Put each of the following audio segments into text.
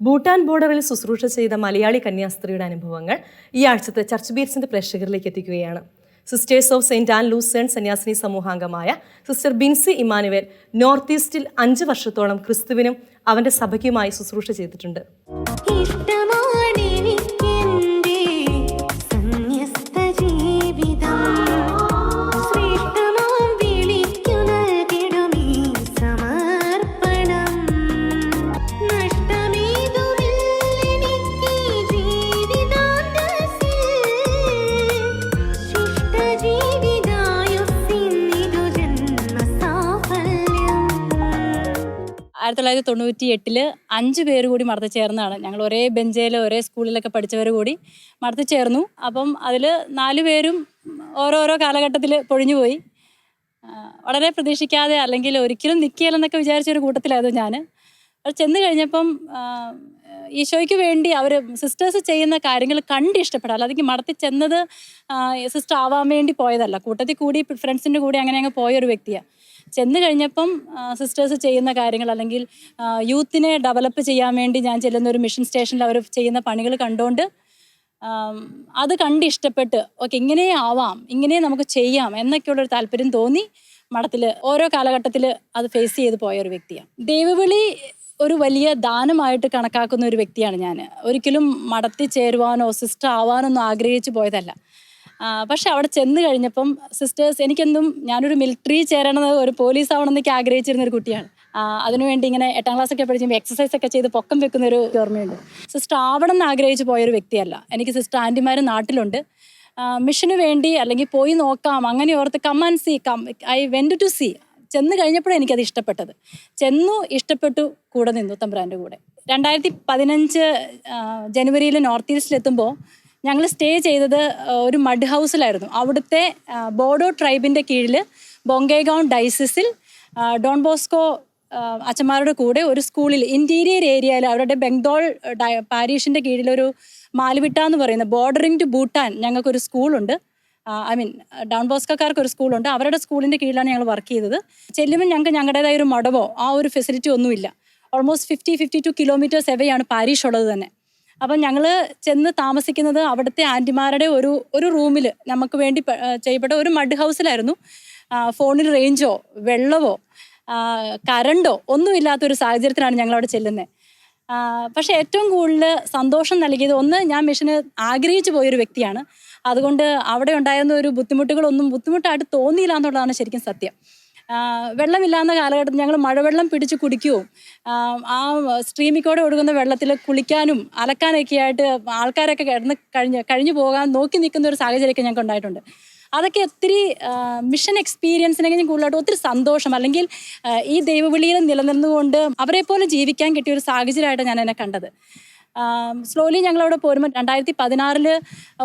ഭൂട്ടാൻ ബോർഡറിൽ ശുശ്രൂഷ ചെയ്ത മലയാളി കന്യാസ്ത്രീയുടെ അനുഭവങ്ങൾ ഈ ആഴ്ചത്തെ ചർച്ച് ബീർസിന്റെ പ്രേക്ഷകരിലേക്ക് എത്തിക്കുകയാണ്. Sisters of saint Ann Lucerne സന്യാസിനി സമൂഹാംഗമായ സിസ്റ്റർ ബിൻസി ഇമാനുവേൽ നോർത്ത് ഈസ്റ്റിൽ അഞ്ച് വർഷത്തോളം ക്രിസ്തുവിനും അവന്റെ സഭയ്ക്കുമായി ശുശ്രൂഷ ചെയ്തിട്ടുണ്ട്. ഇഷ്ടമാണെനിക്കെന്റെ ആയിരത്തി തൊള്ളായിരത്തി തൊണ്ണൂറ്റി എട്ടിൽ അഞ്ച് പേര് കൂടി മടത്തി ചേർന്നതാണ്. ഞങ്ങൾ ഒരേ ബെഞ്ചിൽ ഒരേ സ്കൂളിലൊക്കെ പഠിച്ചവർ കൂടി മടത്തി ചേർന്നു. അപ്പം അതിൽ നാല് പേരും ഓരോരോ കാലഘട്ടത്തിൽ പൊഴിഞ്ഞു പോയി. വളരെ പ്രതീക്ഷിക്കാതെ അല്ലെങ്കിൽ ഒരിക്കലും നിൽക്കില്ലെന്നൊക്കെ വിചാരിച്ച ഒരു കൂട്ടത്തിലായിരുന്നു ഞാൻ അത് ചെന്ന് കഴിഞ്ഞപ്പം ഈശോയ്ക്ക് വേണ്ടി അവർ സിസ്റ്റേഴ്സ് ചെയ്യുന്ന കാര്യങ്ങൾ കണ്ട് ഇഷ്ടപ്പെടാം. അല്ലെങ്കിൽ മടത്തി ചെന്നത് സിസ്റ്റർ ആവാൻ വേണ്ടി പോയതല്ല. കൂട്ടത്തിൽ കൂടി ഫ്രണ്ട്സിന്റെ കൂടി അങ്ങനെ അങ്ങ് പോയ ഒരു വ്യക്തിയാണ് ചെന്ന് കഴിഞ്ഞപ്പം സിസ്റ്റേഴ്സ് ചെയ്യുന്ന കാര്യങ്ങൾ അല്ലെങ്കിൽ യൂത്തിനെ ഡെവലപ്പ് ചെയ്യാൻ വേണ്ടി ഞാൻ ചെല്ലുന്ന ഒരു മിഷൻ സ്റ്റേഷനിൽ അവർ ചെയ്യുന്ന പണികൾ കണ്ടുകൊണ്ട് അത് കണ്ട് ഇഷ്ടപ്പെട്ട് ഓക്കെ ഇങ്ങനെ ആവാം ഇങ്ങനെ നമുക്ക് ചെയ്യാം എന്നൊക്കെയുള്ളൊരു താല്പര്യം തോന്നി. മഠത്തിൽ ഓരോ കാലഘട്ടത്തിൽ അത് ഫേസ് ചെയ്ത് പോയ ഒരു വ്യക്തിയാണ്. ദൈവവിളി ഒരു വലിയ ദാനമായിട്ട് കണക്കാക്കുന്ന ഒരു വ്യക്തിയാണ് ഞാൻ. ഒരിക്കലും മടത്തി ചേരുവാനോ സിസ്റ്റർ ആവാനോ ഒന്നും ആഗ്രഹിച്ചു പോയതല്ല. പക്ഷെ അവിടെ ചെന്ന് കഴിഞ്ഞപ്പം സിസ്റ്റേഴ്സ് എനിക്കെന്തും ഞാനൊരു മിലിറ്ററി ചേരണമെന്ന് ഒരു പോലീസ് ആവണമെന്നൊക്കെ ആഗ്രഹിച്ചിരുന്ന ഒരു കുട്ടിയാണ്. അതിനുവേണ്ടി ഇങ്ങനെ എട്ടാം ക്ലാസ് ഒക്കെ പഠിക്കുമ്പോൾ എക്സസൈസ് ഒക്കെ ചെയ്ത് പൊക്കം വെക്കുന്ന ഒരു ഓർമ്മയുണ്ട്. സിസ്റ്റർ ആവണം എന്ന് ആഗ്രഹിച്ച് പോയൊരു വ്യക്തിയല്ല. എനിക്ക് സിസ്റ്റർ ആന്റിമാർ നാട്ടിലുണ്ട്. മിഷന് വേണ്ടി അല്ലെങ്കിൽ പോയി നോക്കാം അങ്ങനെ ഓർത്ത് come and see come I went to see ചെന്ന് കഴിഞ്ഞപ്പോഴും എനിക്കത് ഇഷ്ടപ്പെട്ടത്. ചെന്നു ഇഷ്ടപ്പെട്ടു കൂടെ നിന്നു തമ്പ്രാന്റെ കൂടെ. രണ്ടായിരത്തി പതിനഞ്ച് ജനുവരിയിൽ നോർത്ത് ഈസ്റ്റിലെത്തുമ്പോൾ ഞങ്ങൾ സ്റ്റേ ചെയ്തത് ഒരു മഡ് ഹൗസിലായിരുന്നു അവിടുത്തെ ബോഡോ ട്രൈബിന്റെ കീഴിൽ ബൊങ്കേഗൗൺ ഡൈസിസിൽ ഡോൺ ബോസ്കോ അച്ഛന്മാരുടെ കൂടെ ഒരു സ്കൂളിൽ ഇന്റീരിയർ ഏരിയയിൽ അവരുടെ ബംഗ്ദോൾ ഡയ- പാരീഷിന്റെ കീഴിലൊരു മാലുവിട്ട എന്ന് പറയുന്ന ബോർഡറിംഗ് ടു ഭൂട്ടാൻ ഞങ്ങൾക്കൊരു സ്കൂളുണ്ട് ഐ മീൻ ഡൗൺ ബോസ്കോക്കാർക്ക് ഒരു സ്കൂളുണ്ട് അവരുടെ സ്കൂളിന്റെ കീഴിലാണ് ഞങ്ങൾ വർക്ക് ചെയ്തത്. ചെല്ലുമ്പോൾ ഞങ്ങൾക്ക് ഞങ്ങളുടേതായ ഒരു മടവോ ആ ഒരു ഫെസിലിറ്റി ഒന്നുമില്ല. Almost fifty fifty two kilometres എവയാണ് parish ഉള്ളത് തന്നെ. അപ്പം ഞങ്ങൾ ചെന്ന് താമസിക്കുന്നത് അവിടുത്തെ ആന്റിമാരുടെ ഒരു ഒരു റൂമിൽ നമുക്ക് വേണ്ടി ചെയ്യപ്പെട്ട ഒരു മഡ് ഹൗസിലായിരുന്നു. ഫോണിൽ റേഞ്ചോ വെള്ളമോ കരണ്ടോ ഒന്നും ഒന്നുമില്ലാത്തൊരു സാഹചര്യത്തിലാണ് ഞങ്ങൾ അവിടെ ചെല്ലുന്നത് പക്ഷേ ഏറ്റവും കൂടുതൽ സന്തോഷം നൽകിയത് ഒന്ന് ഞാൻ മിഷന് ആഗ്രഹിച്ചു പോയൊരു വ്യക്തിയാണ്. അതുകൊണ്ട് അവിടെ ഉണ്ടായിരുന്ന ഒരു ബുദ്ധിമുട്ടുകളൊന്നും ബുദ്ധിമുട്ടായിട്ട് തോന്നിയില്ല എന്നുള്ളതാണ് ശരിക്കും സത്യം. വെള്ളമില്ലാത്ത കാലഘട്ടത്തിൽ ഞങ്ങൾ മഴവെള്ളം പിടിച്ച് കുടിക്കുകയും ആ, സ്ട്രീമിക്കോടെ ഒഴുകുന്ന വെള്ളത്തിൽ കുളിക്കാനും അലക്കാനൊക്കെ ആയിട്ട് ആൾക്കാരൊക്കെ കിടന്ന് കഴിഞ്ഞ് കഴിഞ്ഞു പോകാൻ നോക്കി നിൽക്കുന്ന ഒരു സാഹചര്യമൊക്കെ ഞങ്ങൾക്ക് ഉണ്ടായിട്ടുണ്ട്. അതൊക്കെ ഒത്തിരി മിഷൻ എക്സ്പീരിയൻസിനെങ്കിലും കൂടുതലായിട്ട് ഒത്തിരി സന്തോഷം. അല്ലെങ്കിൽ ഈ ദൈവവിളിയിൽ നിലനിന്നുകൊണ്ട് അവരെ പോലെ ജീവിക്കാൻ കിട്ടിയ ഒരു സാഹചര്യമായിട്ടാണ് ഞാൻ എന്നെ കണ്ടത്. സ്ലോലി ഞങ്ങളവിടെ പോരുമ്പോൾ രണ്ടായിരത്തി പതിനാറിൽ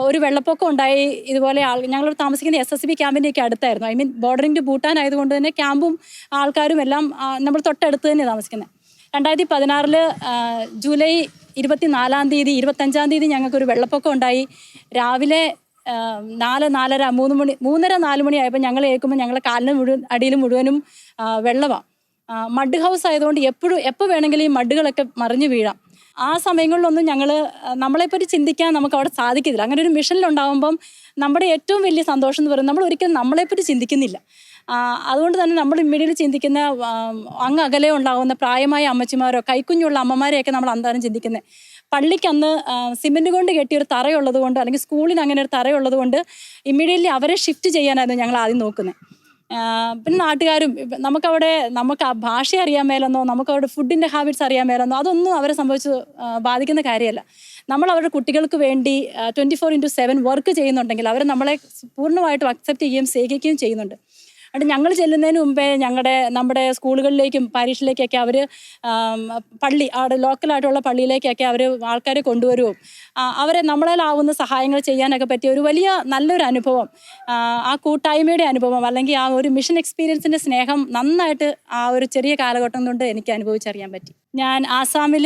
ഒരു വെള്ളപ്പൊക്കം ഉണ്ടായി. ഇതുപോലെ ആൾ ഞങ്ങൾ താമസിക്കുന്ന എസ് എസ് ബി ക്യാമ്പിന്റെ ഒക്കെ അടുത്തായിരുന്നു. I mean bordering to Bhutan ആയതുകൊണ്ട് തന്നെ ക്യാമ്പും ആൾക്കാരും എല്ലാം നമ്മൾ തൊട്ടടുത്ത് തന്നെ താമസിക്കുന്നത് രണ്ടായിരത്തി പതിനാറിൽ ജൂലൈ ഇരുപത്തിനാലാം തീയതി ഇരുപത്തഞ്ചാം തീയതി ഞങ്ങൾക്കൊരു വെള്ളപ്പൊക്കം ഉണ്ടായി. രാവിലെ നാല് നാലര മൂന്ന് മണി മൂന്നര നാല് മണി ആയപ്പോൾ ഞങ്ങൾ കേൾക്കുമ്പോൾ ഞങ്ങളെ കാലിന് മുഴുവൻ അടിയിൽ മുഴുവനും വെള്ളമാണ് മഡ് ഹൗസ് ആയതുകൊണ്ട് എപ്പോഴും എപ്പോൾ വേണമെങ്കിലും ഈ മഡുകളൊക്കെ മറിഞ്ഞു വീഴാം. ആ സമയങ്ങളിലൊന്നും ഞങ്ങൾ നമ്മളെപ്പറ്റി ചിന്തിക്കാൻ നമുക്ക് അവിടെ സാധിക്കത്തില്ല. അങ്ങനെ ഒരു മിഷനിലുണ്ടാകുമ്പം നമ്മുടെ ഏറ്റവും വലിയ സന്തോഷം എന്ന് പറയുന്നത് നമ്മൾ ഒരിക്കലും നമ്മളെപ്പറ്റി ചിന്തിക്കുന്നില്ല. അതുകൊണ്ട് തന്നെ നമ്മൾ ഇമ്മീഡിയറ്റ്ലി ചിന്തിക്കുന്ന അങ്ങ് അകലെ ഉണ്ടാകുന്ന പ്രായമായ അമ്മച്ചിമാരോ കൈക്കുഞ്ഞുള്ള അമ്മമാരെയൊക്കെ നമ്മൾ അന്താരം ചിന്തിക്കുന്നത് പള്ളിക്ക് അന്ന് സിമെന്റ് കൊണ്ട് കെട്ടിയ ഒരു തറയുള്ളത് കൊണ്ട് അല്ലെങ്കിൽ സ്കൂളിന് അങ്ങനെ ഒരു തറയുള്ളത് കൊണ്ട് ഇമ്മീഡിയറ്റ്ലി അവരെ ഷിഫ്റ്റ് ചെയ്യാനായിരുന്നു ഞങ്ങൾ ആദ്യം നോക്കുന്നത് പിന്നെ നാട്ടുകാരും നമുക്കവിടെ നമുക്ക് ആ ഭാഷ അറിയാൻ മേലെന്നോ നമുക്കവിടെ ഫുഡിന്റെ ഹാബിറ്റ്സ് അറിയാൻ മേലെന്നോ അതൊന്നും അവരെ സംഭവിച്ച് ബാധിക്കുന്ന കാര്യമല്ല. നമ്മൾ അവരുടെ കുട്ടികൾക്ക് വേണ്ടി twenty four into seven work ചെയ്യുന്നുണ്ടെങ്കിൽ അവർ നമ്മളെ പൂർണമായിട്ടും അക്സെപ്റ്റ് ചെയ്യുകയും സ്നേഹിക്കുകയും ചെയ്യുന്നുണ്ട്. അതുകൊണ്ട് ഞങ്ങൾ ചെല്ലുന്നതിന് മുമ്പേ ഞങ്ങളുടെ നമ്മുടെ സ്കൂളുകളിലേക്കും പാരീഷിലേക്കൊക്കെ അവർ പള്ളി അവിടെ ലോക്കലായിട്ടുള്ള പള്ളിയിലേക്കൊക്കെ അവർ ആൾക്കാരെ കൊണ്ടുവരുവും അവരെ നമ്മളേലാവുന്ന സഹായങ്ങൾ ചെയ്യാനൊക്കെ പറ്റിയ ഒരു വലിയ നല്ലൊരു അനുഭവം ആ കൂട്ടായ്മയുടെ അനുഭവം അല്ലെങ്കിൽ ആ ഒരു മിഷൻ എക്സ്പീരിയൻസിന്റെ സ്നേഹം നന്നായിട്ട് ആ ഒരു ചെറിയ കാലഘട്ടം കൊണ്ട് എനിക്ക് അനുഭവിച്ചറിയാൻ പറ്റി. ഞാൻ ആസാമിൽ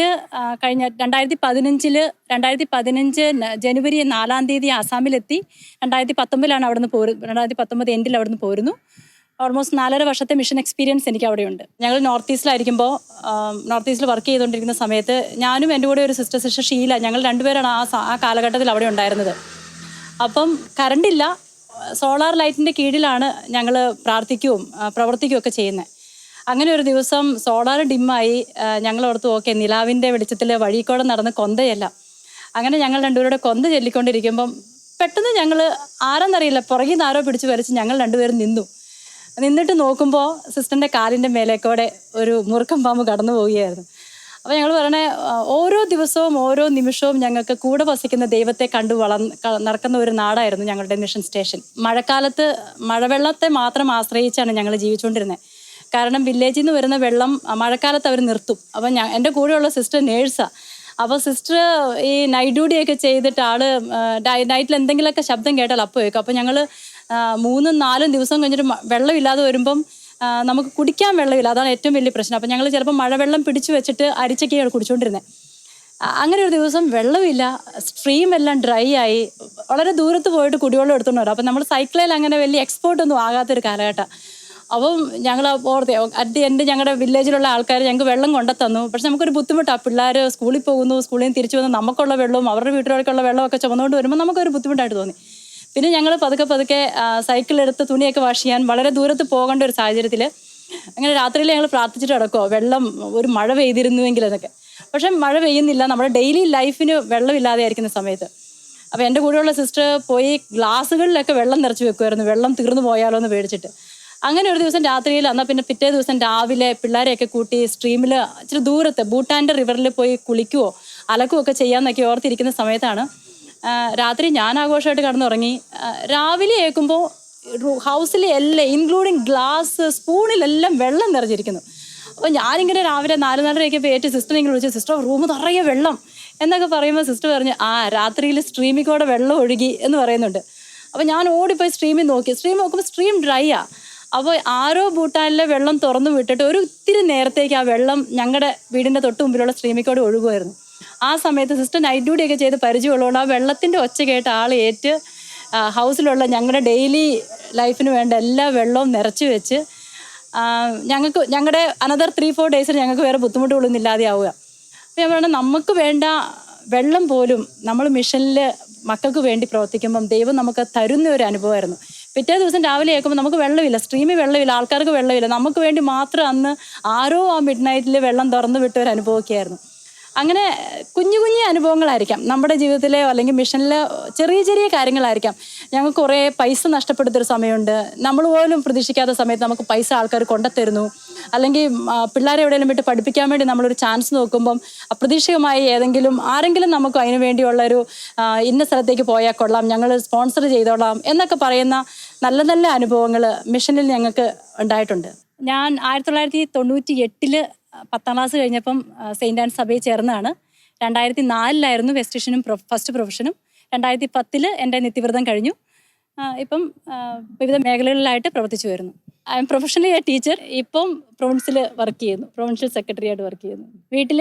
കഴിഞ്ഞ രണ്ടായിരത്തി പതിനഞ്ചിൽ രണ്ടായിരത്തി പതിനഞ്ച് ജനുവരി നാലാം തീയതി ആസാമിലെത്തി രണ്ടായിരത്തി പത്തൊമ്പതിലാണ് അവിടുന്ന് പോരു രണ്ടായിരത്തി പത്തൊമ്പത് എൻഡിൽ അവിടുന്ന് പോരുന്നു. ഓൾമോസ്റ്റ് നാലര വർഷത്തെ മിഷൻ എക്സ്പീരിയൻസ് എനിക്ക് അവിടെയുണ്ട്. ഞങ്ങൾ നോർത്ത് ഈസ്റ്റിലായിരിക്കുമ്പോൾ നോർത്ത് ഈസ്റ്റിൽ വർക്ക് ചെയ്തുകൊണ്ടിരിക്കുന്ന സമയത്ത് ഞാനും എന്റെ കൂടെ ഒരു സിസ്റ്റർ സിസ്റ്റർ ഷീല ഞങ്ങൾ രണ്ടുപേരാണ് ആ ആ കാലഘട്ടത്തിൽ അവിടെ ഉണ്ടായിരുന്നത്. അപ്പം കറണ്ടില്ല സോളാർ ലൈറ്റിന്റെ കീഴിലാണ് ഞങ്ങൾ പ്രാർത്ഥിക്കുകയും പ്രവർത്തിക്കുകയും ഒക്കെ ചെയ്യുന്നത് അങ്ങനെ ഒരു ദിവസം സോളാർ ഡിമ്മായി ഞങ്ങൾ ഓർത്ത് ഓക്കെ നിലാവിന്റെ വെളിച്ചത്തിൽ വഴിക്കൂടെ നടന്ന് കൊന്തയല്ല. അങ്ങനെ ഞങ്ങൾ രണ്ടുപേരുടെ കൊന്ത ചൊല്ലിക്കൊണ്ടിരിക്കുമ്പം പെട്ടെന്ന് ഞങ്ങൾ ആരെന്നറിയില്ല പുറകിൽ നിന്ന് ആരോ പിടിച്ച് വരച്ച് ഞങ്ങൾ രണ്ടുപേരും നിന്നു. നിന്നിട്ട് നോക്കുമ്പോൾ സിസ്റ്ററിന്റെ കാലിന്റെ മേലേക്കൂടെ ഒരു മുറുക്കം പാമ്പ് കടന്നു പോവുകയായിരുന്നു. അപ്പോൾ ഞങ്ങൾ പറയണേ ഓരോ ദിവസവും ഓരോ നിമിഷവും ഞങ്ങൾക്ക് കൂടെ വസിക്കുന്ന ദൈവത്തെ കണ്ടു വള നടക്കുന്ന ഒരു നാടായിരുന്നു ഞങ്ങളുടെ മിഷൻ സ്റ്റേഷൻ. മഴക്കാലത്ത് മഴവെള്ളത്തെ മാത്രം ആശ്രയിച്ചാണ് ഞങ്ങൾ ജീവിച്ചുകൊണ്ടിരുന്നത്. കാരണം വില്ലേജിൽ നിന്ന് വരുന്ന വെള്ളം മഴക്കാലത്ത് അവർ നിർത്തും. അപ്പം ഞാൻ എന്റെ കൂടെയുള്ള സിസ്റ്റർ നേഴ്സാണ് അപ്പോൾ സിസ്റ്റർ ഈ നൈറ്റ് ഡ്യൂട്ടിയൊക്കെ ചെയ്തിട്ട് ആൾ നൈറ്റിൽ എന്തെങ്കിലുമൊക്കെ ശബ്ദം കേട്ടാൽ അപ്പോൾ കേൾക്കും അപ്പോൾ ഞങ്ങൾ മൂന്നും നാലും ദിവസം കഴിഞ്ഞിട്ട് വെള്ളമില്ലാതെ വരുമ്പം നമുക്ക് കുടിക്കാൻ വെള്ളമില്ല. അതാണ് ഏറ്റവും വലിയ പ്രശ്നം. അപ്പം ഞങ്ങൾ ചിലപ്പോൾ മഴവെള്ളം പിടിച്ചു വെച്ചിട്ട് അരിച്ചൊക്കെയാണ് കുടിച്ചുകൊണ്ടിരുന്നത് അങ്ങനെ ഒരു ദിവസം വെള്ളമില്ല സ്ട്രീം എല്ലാം ഡ്രൈ ആയി. വളരെ ദൂരത്ത് പോയിട്ട് കുടിവെള്ളം എടുത്തുകൊണ്ട് വരാം. അപ്പം നമ്മൾ സൈക്കിളിൽ അങ്ങനെ വലിയ എക്സ്പോർട്ട് ഒന്നും ആകാത്തൊരു കാലഘട്ടം. അപ്പം ഞങ്ങൾ ഓർത്തി അറ്റ് ദി എൻഡ് ഞങ്ങളുടെ വില്ലേജിലുള്ള ആൾക്കാർ ഞങ്ങൾക്ക് വെള്ളം കൊണ്ടുത്തന്നു പക്ഷെ നമുക്കൊരു ബുദ്ധിമുട്ടാണ് പിള്ളേർ സ്കൂളിൽ പോകുന്നു സ്കൂളിൽ നിന്ന് തിരിച്ചു വന്ന് നമുക്കുള്ള വെള്ളവും അവരുടെ വീട്ടിലേക്കുള്ള വെള്ളമൊക്കെ ചുമന്നുകൊണ്ട് വരുമ്പോൾ നമുക്കൊരു ബുദ്ധിമുട്ടായിട്ട് തോന്നി. പിന്നെ ഞങ്ങൾ പതുക്കെ പതുക്കെ സൈക്കിൾ എടുത്ത് തുണിയൊക്കെ വാഷ് ചെയ്യാൻ വളരെ ദൂരത്ത് പോകേണ്ട ഒരു സാഹചര്യത്തിൽ അങ്ങനെ രാത്രിയിൽ ഞങ്ങൾ പ്രാർത്ഥിച്ചിട്ട് കിടക്കുമോ വെള്ളം ഒരു മഴ പെയ്തിരുന്നുവെങ്കിൽ അതൊക്കെ പക്ഷെ മഴ പെയ്യുന്നില്ല. നമ്മുടെ ഡെയിലി ലൈഫിന് വെള്ളമില്ലാതെ ആയിരിക്കുന്ന സമയത്ത്. അപ്പോൾ എന്റെ കൂടെയുള്ള സിസ്റ്റർ പോയി ഗ്ലാസ്സുകളിലൊക്കെ വെള്ളം നിറച്ച് വെക്കുമായിരുന്നു വെള്ളം തീർന്നു പോയാലോ എന്ന് പേടിച്ചിട്ട്. അങ്ങനെ ഒരു ദിവസം രാത്രിയിൽ എന്നാൽ പിന്നെ പിറ്റേ ദിവസം രാവിലെ പിള്ളേരെയൊക്കെ കൂട്ടി സ്ട്രീമിൽ ഇച്ചിരി ദൂരത്ത് ഭൂട്ടാന്റെ റിവറിൽ പോയി കുളിക്കുവോ അലക്കുമൊക്കെ ചെയ്യാമെന്നൊക്കെ ഓർത്തിരിക്കുന്ന സമയത്താണ് രാത്രി ഞാൻ ആഘോഷമായിട്ട് കടന്നുറങ്ങി രാവിലെ കേൾക്കുമ്പോൾ ഹൗസിലെ എല്ലാം ഇൻക്ലൂഡിങ് ഗ്ലാസ് സ്പൂണിലെല്ലാം വെള്ളം നിറഞ്ഞിരിക്കുന്നു. അപ്പോൾ ഞാനിങ്ങനെ രാവിലെ നാല് നാലരയൊക്കെ പേറ്റ് സിസ്റ്റർ ഇങ്ങനെ വിളിച്ചു സിസ്റ്റർ റൂം നിറയെ വെള്ളം. എന്നൊക്കെ പറയുമ്പോൾ സിസ്റ്റർ പറഞ്ഞു ആ രാത്രിയിൽ സ്ട്രീമിൽ കൂടെ വെള്ളം ഒഴുകി എന്ന് പറയുന്നുണ്ട്. അപ്പോൾ ഞാൻ ഓടിപ്പോയി സ്ട്രീമിൽ നോക്കി. സ്ട്രീം നോക്കുമ്പോൾ സ്ട്രീം ഡ്രൈ ആ. അപ്പോൾ ആരോ ഭൂട്ടാനിലെ വെള്ളം തുറന്നു വിട്ടിട്ട് ഒരു ഇത്തിരി നേരത്തേക്ക് ആ വെള്ളം ഞങ്ങളുടെ വീടിന്റെ തൊട്ട് മുമ്പിലുള്ള സ്ട്രീമിൽ കൂടെ ഒഴുകുമായിരുന്നു. ആ സമയത്ത് സിസ്റ്റർ നൈറ്റ് ഡ്യൂട്ടി ഒക്കെ ചെയ്ത് പരിചയമുള്ളതുകൊണ്ട് ആ വെള്ളത്തിന്റെ ഒച്ച കേട്ട് ആൾ ഏറ്റ് ഹൗസിലുള്ള ഞങ്ങളുടെ ഡെയിലി ലൈഫിന് വേണ്ട എല്ലാ വെള്ളവും നിറച്ച് വെച്ച് ഞങ്ങൾക്ക് ഞങ്ങളുടെ അനദർ ത്രീ ഫോർ ഡേയ്സിൽ ഞങ്ങൾക്ക് വേറെ ബുദ്ധിമുട്ടുകളൊന്നും ഇല്ലാതെയാവുക അപ്പോൾ ഞാൻ പറയുന്നത് നമുക്ക് വേണ്ട വെള്ളം പോലും നമ്മൾ മിഷനിൽ മക്കൾക്ക് വേണ്ടി പ്രവർത്തിക്കുമ്പം ദൈവം നമുക്ക് തരുന്ന ഒരു അനുഭവമായിരുന്നു. പിറ്റേ ദിവസം രാവിലെ കേൾക്കുമ്പോൾ നമുക്ക് വെള്ളമില്ല സ്ട്രീമിൽ വെള്ളമില്ല ആൾക്കാർക്ക് വെള്ളമില്ല. നമുക്ക് വേണ്ടി മാത്രം അന്ന് ആരോ ആ മിഡ് നൈറ്റിൽ വെള്ളം തുറന്നു വിട്ട ഒരു അനുഭവമൊക്കെയായിരുന്നു. അങ്ങനെ കുഞ്ഞു കുഞ്ഞു അനുഭവങ്ങളായിരിക്കാം. നമ്മുടെ ജീവിതത്തിലെ അല്ലെങ്കിൽ മിഷനിലെ ചെറിയ ചെറിയ കാര്യങ്ങളായിരിക്കാം. ഞങ്ങൾക്ക് കുറേ പൈസ നഷ്ടപ്പെടുത്തൊരു സമയമുണ്ട്. നമ്മൾ പോലും പ്രതീക്ഷിക്കാത്ത സമയത്ത് നമുക്ക് പൈസ ആൾക്കാർ കൊണ്ടുത്തരുന്നു അല്ലെങ്കിൽ പിള്ളേരെ എവിടെയെങ്കിലും വിട്ട് പഠിപ്പിക്കാൻ വേണ്ടി നമ്മളൊരു ചാൻസ് നോക്കുമ്പം അപ്രതീക്ഷിതമായി ഏതെങ്കിലും ആരെങ്കിലും നമുക്ക് അതിനു വേണ്ടിയുള്ളൊരു ഇന്ന സ്ഥലത്തേക്ക് പോയാൽ കൊള്ളാം. ഞങ്ങൾ സ്പോൺസർ ചെയ്തോളാം എന്നൊക്കെ പറയുന്ന നല്ല നല്ല അനുഭവങ്ങൾ മിഷനിൽ ഞങ്ങൾക്ക് ഉണ്ടായിട്ടുണ്ട്. ഞാൻ ആയിരത്തി തൊള്ളായിരത്തി തൊണ്ണൂറ്റി എട്ടിൽ പത്താം ക്ലാസ് കഴിഞ്ഞപ്പം സെയിന്റ് സെയിന്റ് ആൻഡ് സഭയിൽ ചേർന്നതാണ് രണ്ടായിരത്തി നാലിലായിരുന്നു വെസ്റ്റിഷനും ഫസ്റ്റ് പ്രൊഫഷനും രണ്ടായിരത്തി പത്തിൽ എന്റെ നിത്യവ്രതം കഴിഞ്ഞു. ഇപ്പം വിവിധ മേഖലകളിലായിട്ട് പ്രവർത്തിച്ചു വരുന്നു. I am professionally a teacher. ഇപ്പം പ്രൊവിൻസിൽ വർക്ക് ചെയ്യുന്നു. പ്രൊവിൻഷ്യൽ സെക്രട്ടറി ആയിട്ട് വർക്ക് ചെയ്യുന്നു. വീട്ടിൽ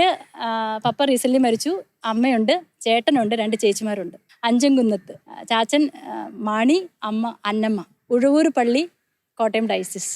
പപ്പ റീസെന്റ്ലി മരിച്ചു. അമ്മയുണ്ട് ചേട്ടനുണ്ട് രണ്ട് ചേച്ചിമാരുണ്ട്. അഞ്ചൻകുന്നത്ത് ചാച്ചൻ മാണി അമ്മ അന്നമ്മ. ഉഴവൂർ പള്ളി കോട്ടയം ഡയസിസ്